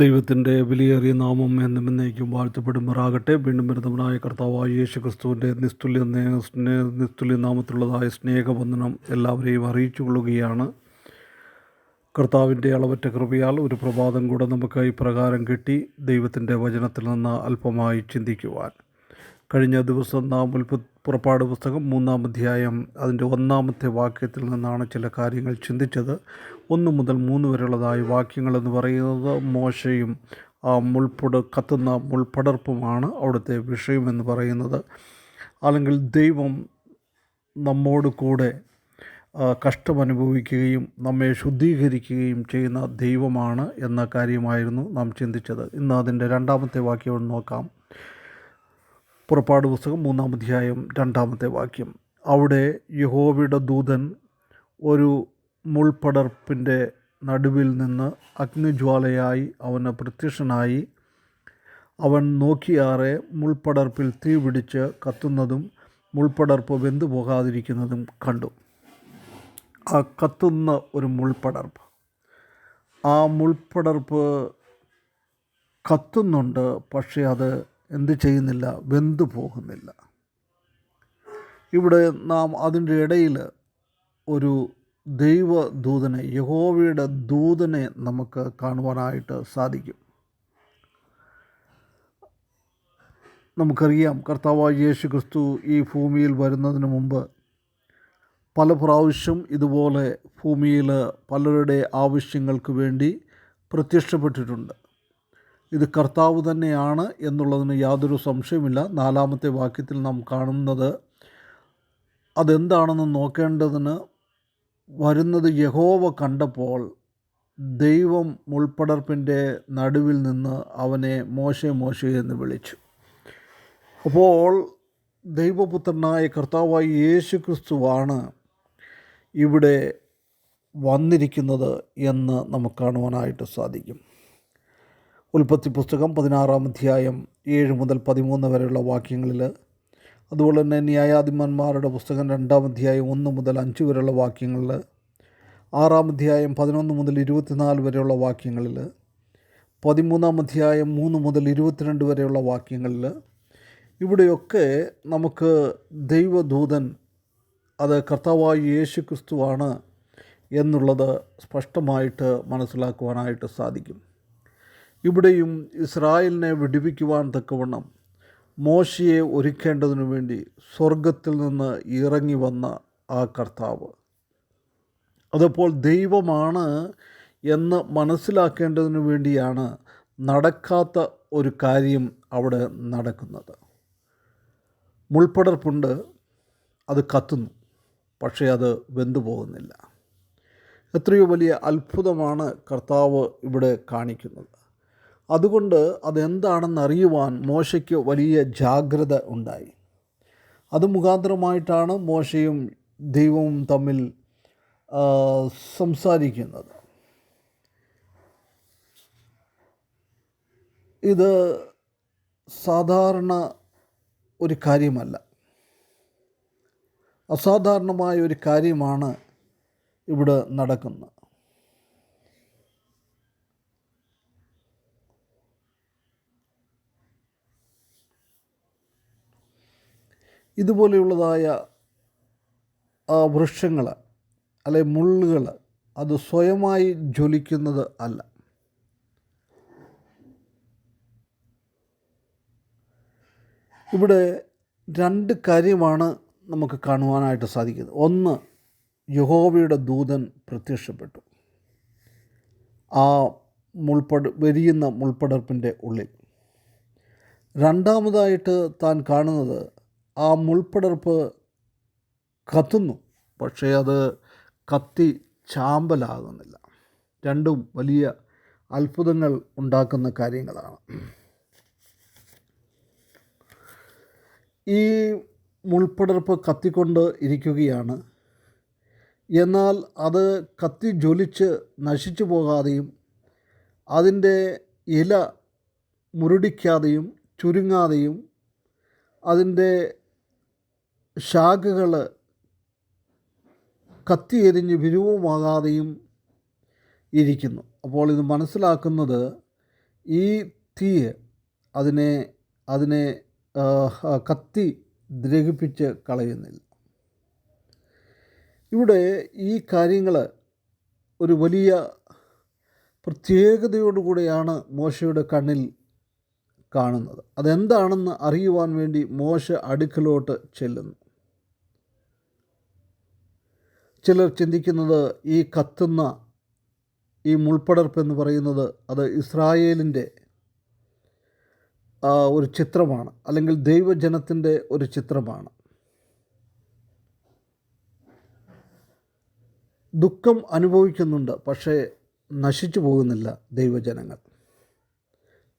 ദൈവത്തിന്റെ വിലയേറിയ നാമം എന്നും എന്നേക്കും വാഴ്ത്തപ്പെടുമാറാകട്ടെ. വീണ്ടും വരുന്നവനായ കർത്താവായ യേശു ക്രിസ്തുവിന്റെ നിസ്തുല്യ നിസ്തുല്യ നാമത്തിലുള്ളതായ സ്നേഹബന്ധനം എല്ലാവരെയും അറിയിച്ചു കൊള്ളുകയാണ് കർത്താവിന്റെ അളവറ്റ കൃപയാൽ ഒരു പ്രഭാതം കൂടെ നമുക്ക് ഇപ്രകാരം കിട്ടി. ദൈവത്തിന്റെ വചനത്തിൽ നിന്ന് അല്പമായി ചിന്തിക്കുവാൻ. കഴിഞ്ഞ ദിവസം നാം ഉൽപ്പ പുറപ്പാട് പുസ്തകം മൂന്നാം അധ്യായം അതിന്റെ ഒന്നാമത്തെ വാക്യത്തിൽ നിന്നാണ് ചില കാര്യങ്ങൾ ചിന്തിച്ചത്. ഒന്ന് മുതൽ മൂന്ന് വരെയുള്ളതായ വാക്യങ്ങൾ എന്ന് പറയുന്നത് മോശയും ആ മുൾപ്പുട കത്തുന്ന മുൾപ്പടർപ്പുമാണ് അവിടുത്തെ വിഷയമെന്ന് പറയുന്നത്. അല്ലെങ്കിൽ ദൈവം നമ്മോട് കൂടെ കഷ്ടം കഷ്ടമനുഭവിക്കുകയും നമ്മെ ശുദ്ധീകരിക്കുകയും ചെയ്യുന്ന ദൈവമാണ് എന്ന കാര്യമായിരുന്നു നാം ചിന്തിച്ചത്. ഇന്ന് അതിന്റെ രണ്ടാമത്തെ വാക്യം നോക്കാം. പുറപ്പാട് പുസ്തകം മൂന്നാം അധ്യായം രണ്ടാമത്തെ വാക്യം. അവിടെ യഹോവയുടെ ദൂതൻ ഒരു മുൾപടർപ്പിന്റെ നടുവിൽ നിന്ന് അഗ്നിജ്വാലയായി അവന് പ്രത്യക്ഷനായി. അവൻ നോക്കിയാറെ മുൾപടർപ്പിൽ തീ പിടിച്ച് കത്തുന്നതും മുൾപടർപ്പ് വെന്തു പോകാതിരിക്കുന്നതും കണ്ടു. ആ കത്തുന്ന ഒരു മുൾപടർപ്പ്. ആ മുൾപടർപ്പ് കത്തുന്നുണ്ട് പക്ഷേ അത് എന്ത് ചെയ്യുന്നില്ല വെന്തു പോകുന്നില്ല. ഇവിടെ നാം അതിന്റെ ഇടയിൽ ഒരു ദൈവദൂതനെ യഹോവയുടെ ദൂതനെ നമുക്ക് കാണുവാനായിട്ട് സാധിക്കും. നമുക്കറിയാം കർത്താവായ യേശു ക്രിസ്തു ഈ ഭൂമിയിൽ വരുന്നതിന് മുമ്പ് പല പ്രാവശ്യം ഇതുപോലെ ഭൂമിയിൽ പലരുടെ ആവശ്യങ്ങൾക്ക് വേണ്ടി പ്രത്യക്ഷപ്പെട്ടിട്ടുണ്ട്. ഇത് കർത്താവ് തന്നെയാണ് എന്നുള്ളതിന് യാതൊരു സംശയമില്ല നാലാമത്തെ വാക്യത്തിൽ നാം കാണുന്നത് അതെന്താണെന്ന് നോക്കേണ്ടതിന് വരുന്നത് യഹോവ കണ്ടപ്പോൾ ദൈവം മുൾപ്പടർപ്പിന്റെ നടുവിൽ നിന്ന് അവനെ മോശെ മോശെ എന്ന് വിളിച്ചു. അപ്പോൾ ദൈവപുത്രനായ കർത്താവായ യേശു ക്രിസ്തുവാണ് ഇവിടെ വന്നിരിക്കുന്നത് എന്ന് നമുക്ക് കാണുവാനായിട്ട് സാധിക്കും. ഉൽപ്പത്തി പുസ്തകം പതിനാറാം അധ്യായം ഏഴ് മുതൽ പതിമൂന്ന് വരെയുള്ള വാക്യങ്ങളിൽ അതുപോലെ തന്നെ ന്യായാധിപന്മാരുടെ പുസ്തകം രണ്ടാം അധ്യായം ഒന്ന് മുതൽ അഞ്ച് വരെയുള്ള വാക്യങ്ങളിൽ ആറാം അധ്യായം പതിനൊന്ന് മുതൽ ഇരുപത്തിനാല് വരെയുള്ള വാക്യങ്ങളിൽ പതിമൂന്നാം അധ്യായം മൂന്ന് മുതൽ ഇരുപത്തിരണ്ട് വരെയുള്ള വാക്യങ്ങളിൽ ഇവിടെയൊക്കെ നമുക്ക് ദൈവദൂതൻ അത് കർത്താവായ യേശു ക്രിസ്തുവാണ് എന്നുള്ളത് സ്പഷ്ടമായിട്ട് മനസ്സിലാക്കുവാനായിട്ട് സാധിക്കും. ഇവിടെയും ഇസ്രായേലിനെ വിടിവിക്കുവാൻ തക്കവണ്ണം മോശയെ ഒരുക്കേണ്ടതിനു വേണ്ടി സ്വർഗത്തിൽ നിന്ന് ഇറങ്ങി വന്ന ആ കർത്താവ്. അതപ്പോൾ ദൈവമാണ് എന്ന് മനസ്സിലാക്കേണ്ടതിനു വേണ്ടിയാണ് നടക്കാത്ത ഒരു കാര്യം അവിടെ നടക്കുന്നത്. മുൾപ്പടർപ്പുണ്ട് അത് കത്തുന്നു പക്ഷേ അത് വെന്തു പോകുന്നില്ല എത്രയോ വലിയ അത്ഭുതമാണ് കർത്താവ് ഇവിടെ കാണിക്കുന്നത്. അതുകൊണ്ട് അതെന്താണെന്ന് അറിയുവാൻ മോശയ്ക്ക് വലിയ ജാഗ്രത ഉണ്ടായി. അത് മുഖാന്തരമായിട്ടാണ് മോശയും ദൈവവും തമ്മിൽ സംസാരിക്കുന്നത്. ഇത് സാധാരണ ഒരു കാര്യമല്ല. അസാധാരണമായ ഒരു കാര്യമാണ് ഇവിടെ നടക്കുന്നത്. ഇതുപോലെയുള്ളതായ ആ വൃക്ഷങ്ങൾ അല്ലെ മുള്ളുകൾ അത് സ്വയമായി ജ്വലിക്കുന്നത് അല്ല. ഇവിടെ രണ്ട് കാര്യമാണ് നമുക്ക് കാണുവാനായിട്ട് സാധിക്കുന്നത്. ഒന്ന് യഹോവയുടെ ദൂതൻ പ്രത്യക്ഷപ്പെട്ടു. ആ മുൾപ്പട വെരിയുന്ന മുൾപ്പടർപ്പിന്റെ ഉള്ളിൽ. രണ്ടാമതായിട്ട് താൻ കാണുന്നത് ആ മുൾപ്പടർപ്പ് കത്തുന്നു. പക്ഷേ അത് കത്തി ചാമ്പലാകുന്നില്ല. രണ്ടും വലിയ അത്ഭുതങ്ങൾ ഉണ്ടാക്കുന്ന കാര്യങ്ങളാണ്. ഈ മുൾപ്പടർപ്പ് കത്തിക്കൊണ്ട് ഇരിക്കുകയാണ്. എന്നാൽ അത് കത്തി ജ്വലിച്ച് നശിച്ചു പോകാതെയും അതിന്റെ ഇല മുരടിക്കാതെയും ചുരുങ്ങാതെയും അതിന്റെ ശാഖകൾ കത്തിയെരിഞ്ഞ് വിരൂപമാകാതെയും ഇരിക്കുന്നു. അപ്പോൾ ഇത് മനസ്സിലാക്കുന്നത് ഈ തീ അതിനെ അതിനെ കത്തി ദ്രഹിപ്പിച്ച് കളയുന്നില്ല. ഇവിടെ ഈ കാര്യങ്ങൾ ഒരു വലിയ പ്രത്യേകതയോടുകൂടിയാണ് മോശയുടെ കണ്ണിൽ കാണുന്നത്. അതെന്താണെന്ന് അറിയുവാൻ വേണ്ടി മോശ അടുക്കലോട്ട് ചെല്ലുന്നു. ചിലർ ചിന്തിക്കുന്നത് ഈ കത്തുന്ന ഈ മുൾപ്പടർപ്പ് എന്ന് പറയുന്നത് അത് ഇസ്രായേലിന്റെ ഒരു ചിത്രമാണ്. അല്ലെങ്കിൽ ദൈവജനത്തിന്റെ ഒരു ചിത്രമാണ്. ദുഃഖം അനുഭവിക്കുന്നുണ്ട് പക്ഷേ നശിച്ചു പോകുന്നില്ല ദൈവജനങ്ങൾ.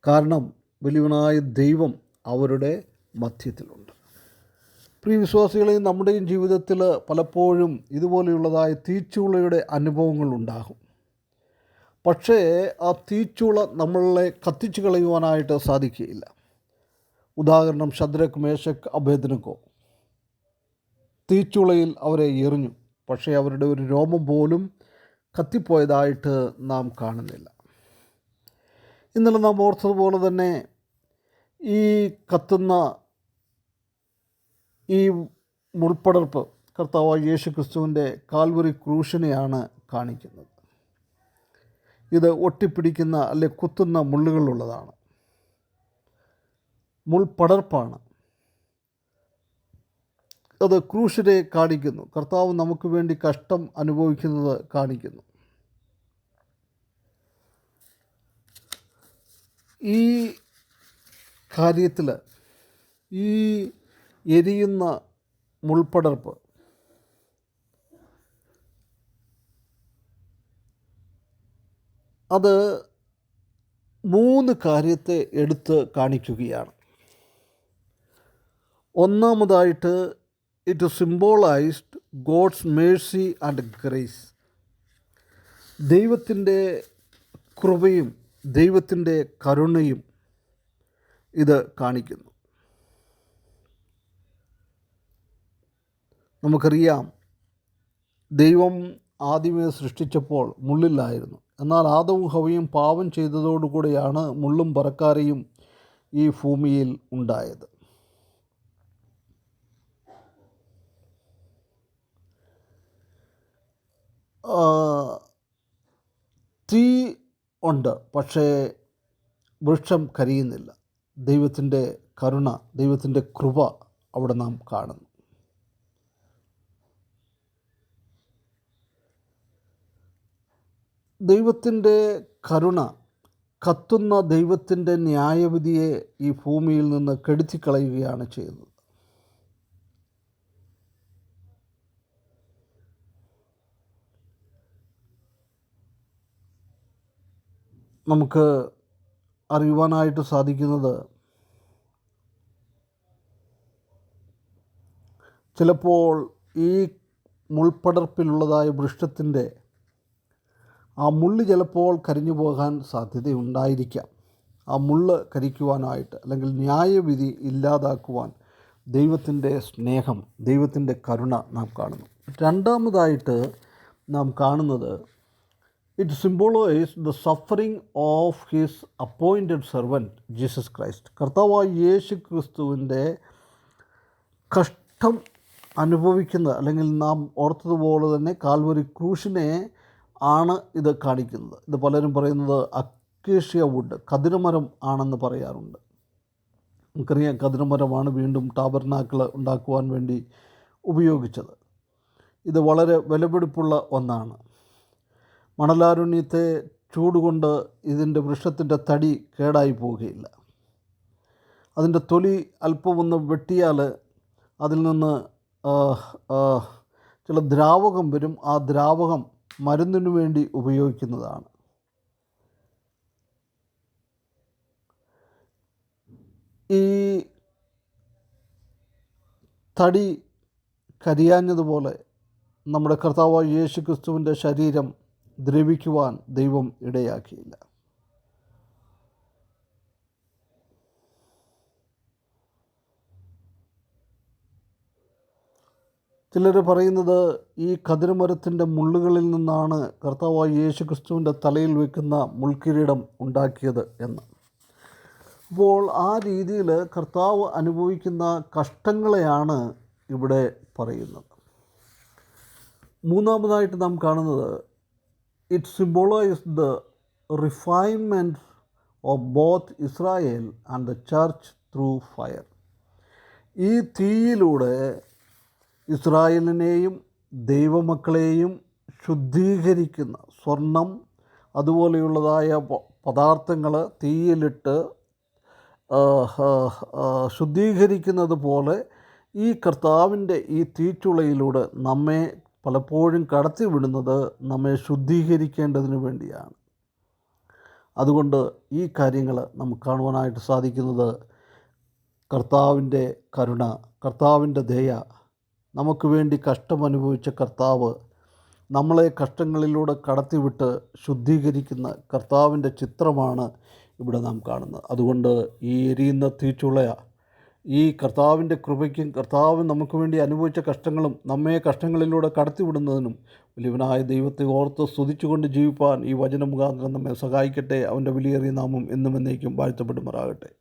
കാരണം വലിയവനായ ദൈവം അവരുടെ മധ്യത്തിലുണ്ട്. പ്രിയ വിശ്വാസികളെ നമ്മുടെയും ജീവിതത്തിൽ പലപ്പോഴും ഇതുപോലെയുള്ളതായ തീച്ചുളയുടെ അനുഭവങ്ങൾ ഉണ്ടാകും പക്ഷേ ആ തീച്ചുള നമ്മളെ കത്തിച്ചു കളയുവാനായിട്ട് സാധിക്കുകയില്ല. ഉദാഹരണം ശദ്രക് മേശക് അഭേദനക്കോ തീച്ചുളയിൽ അവരെ എറിഞ്ഞു. പക്ഷേ അവരുടെ ഒരു രോമം പോലും കത്തിപ്പോയതായിട്ട് നാം കാണുന്നില്ല. ഇന്നലെ നാം ഓർത്തതുപോലെ തന്നെ ഈ കത്തുന്ന ഈ മുൾപ്പടർപ്പ് കർത്താവായ യേശു ക്രിസ്തുവിന്റെ കാൽവറി ക്രൂശിനെയാണ് കാണിക്കുന്നത്. ഇത് ഒട്ടിപ്പിടിക്കുന്ന അല്ലെ കുത്തുന്ന മുള്ളുകളുള്ളതാണ്. മുൾപടർപ്പാണ് അത് ക്രൂശിനെ കാണിക്കുന്നു. കർത്താവ് നമുക്ക് വേണ്ടി കഷ്ടം അനുഭവിക്കുന്നത് കാണിക്കുന്നു. ഈ കാര്യത്തിൽ ഈ എരിയുന്ന മുൾപ്പടർപ്പ്. അത് മൂന്ന് കാര്യത്തെ എടുത്ത് കാണിക്കുകയാണ്. ഒന്നാമതായിട്ട് it symbolized God's mercy and grace ദൈവത്തിന്റെ കൃപയും ദൈവത്തിന്റെ കരുണയും ഇത് കാണിക്കുന്നു. നമുക്കറിയാം ദൈവം ആദ്യമേ സൃഷ്ടിച്ചപ്പോൾ മുള്ളില്ലായിരുന്നു. എന്നാൽ ആദവും ഹവയും പാപം ചെയ്തതോടുകൂടിയാണ് മുള്ളും പറക്കാരയും ഈ ഭൂമിയിൽ ഉണ്ടായത്. തീ ഉണ്ട് പക്ഷേ വൃക്ഷം കരിയുന്നില്ല. ദൈവത്തിന്റെ കരുണ ദൈവത്തിന്റെ കൃപ അവിടെ നാം കാണുന്നു. ദൈവത്തിന്റെ കരുണ കത്തുന്ന ദൈവത്തിന്റെ ന്യായവിധിയെ ഈ ഭൂമിയിൽ നിന്ന് കെടുത്തിക്കളയുകയാണ് ചെയ്യുന്നത്. നമുക്ക് അറിയുവാനായിട്ട് സാധിക്കുന്നത് ചിലപ്പോൾ ഈ മുൾപ്പടർപ്പിലുള്ളതായ വൃക്ഷത്തിന്റെ ആ മുള്ള് ചിലപ്പോൾ കരിഞ്ഞു പോകാൻ സാധ്യതയുണ്ടായിരിക്കാം. ആ മുള്ള് കരിക്കുവാനായിട്ട് അല്ലെങ്കിൽ ന്യായവിധി ഇല്ലാതാക്കുവാൻ ദൈവത്തിന്റെ സ്നേഹം ദൈവത്തിന്റെ കരുണ നാം കാണുന്നു. രണ്ടാമതായിട്ട് നാം കാണുന്നത് it symbolize the suffering of his appointed servant Jesus Christ കർത്താവായ യേശു ക്രിസ്തുവിന്റെ കഷ്ടം അനുഭവിക്കുന്ന അല്ലെങ്കിൽ നാം ഓർത്തതുപോലെ തന്നെ കാൽവരി ക്രൂശിനെ ആണ് ഇത് കാണിക്കുന്നത്. ഇത് പലരും പറയുന്നത് അക്കേഷ്യ വുഡ് കതിരമരം ആണെന്ന് പറയാറുണ്ട്. നമുക്കറിയാം കതിരമരമാണ് വീണ്ടും ടാബർനാക്കൾ ഉണ്ടാക്കുവാൻ വേണ്ടി ഉപയോഗിച്ചത്. ഇത് വളരെ വിലപിടിപ്പുള്ള ഒന്നാണ്. മണലാരുണ്യത്തെ ചൂടുകൊണ്ട് ഇതിന്റെ വൃക്ഷത്തിന്റെ തടി കേടായി പോവുകയില്ല. അതിന്റെ തൊലി അല്പം ഒന്ന് വെട്ടിയാൽ അതിൽ നിന്ന് ചില ദ്രാവകം വരും. ആ ദ്രാവകം മരുന്നിനു വേണ്ടി ഉപയോഗിക്കുന്നതാണ്. ഈ തടി കരിയാഞ്ഞതുപോലെ നമ്മുടെ കർത്താവ് യേശു ക്രിസ്തുവിന്റെ ശരീരം ദ്രവിക്കുവാൻ ദൈവം ഇടയാക്കിയില്ല. ചിലർ പറയുന്നത് ഈ കതിരമരത്തിന്റെ മുള്ളുകളിൽ നിന്നാണ് കർത്താവായ യേശു ക്രിസ്തുവിന്റെ തലയിൽ വെക്കുന്ന മുൾക്കിരീടം ഉണ്ടാക്കിയത് എന്ന്. അപ്പോൾ ആ രീതിയിൽ കർത്താവ് അനുഭവിക്കുന്ന കഷ്ടങ്ങളെയാണ് ഇവിടെ പറയുന്നത്. മൂന്നാമതായിട്ട് നാം കാണുന്നത് it symbolize the refinement of both Israel and the church through fire ഈ തീയിലൂടെ ഇസ്രായേലിനെയും ദൈവമക്കളെയും ശുദ്ധീകരിക്കുന്ന സ്വർണം അതുപോലെയുള്ളതായ പദാർത്ഥങ്ങൾ തീയിലിട്ട് ശുദ്ധീകരിക്കുന്നത് പോലെ ഈ കർത്താവിന്റെ ഈ തീച്ചുളയിലൂടെ നമ്മെ പലപ്പോഴും കടത്തിവിടുന്നത് നമ്മെ ശുദ്ധീകരിക്കേണ്ടതിന് വേണ്ടിയാണ്. അതുകൊണ്ട് ഈ കാര്യങ്ങൾ നമുക്ക് കാണുവാനായിട്ട് സാധിക്കുന്നത് കർത്താവിന്റെ കരുണ കർത്താവിന്റെ ദയ നമുക്ക് വേണ്ടി കഷ്ടമനുഭവിച്ച കർത്താവ് നമ്മളെ കഷ്ടങ്ങളിലൂടെ കടത്തിവിട്ട് ശുദ്ധീകരിക്കുന്ന കർത്താവിന്റെ ചിത്രമാണ് ഇവിടെ നാം കാണുന്നത്. അതുകൊണ്ട് ഈ എരിയുന്ന തീച്ചുളയ ഈ കർത്താവിന്റെ കൃപയ്ക്കും കർത്താവ് നമുക്ക് വേണ്ടി അനുഭവിച്ച കഷ്ടങ്ങളും നമ്മെ കഷ്ടങ്ങളിലൂടെ കടത്തിവിടുന്നതിനും വലിയവനായ ദൈവത്തെ ഓർത്ത് സ്തുതിച്ചുകൊണ്ട് ജീവിപ്പാൻ ഈ വചന മുഖാന്തരം നമ്മെ സഹായിക്കട്ടെ. അവന്റെ വിലയേറിയ നാമം എന്നും എന്നേക്കും വാഴ്ത്തപ്പെടുമാറാകട്ടെ.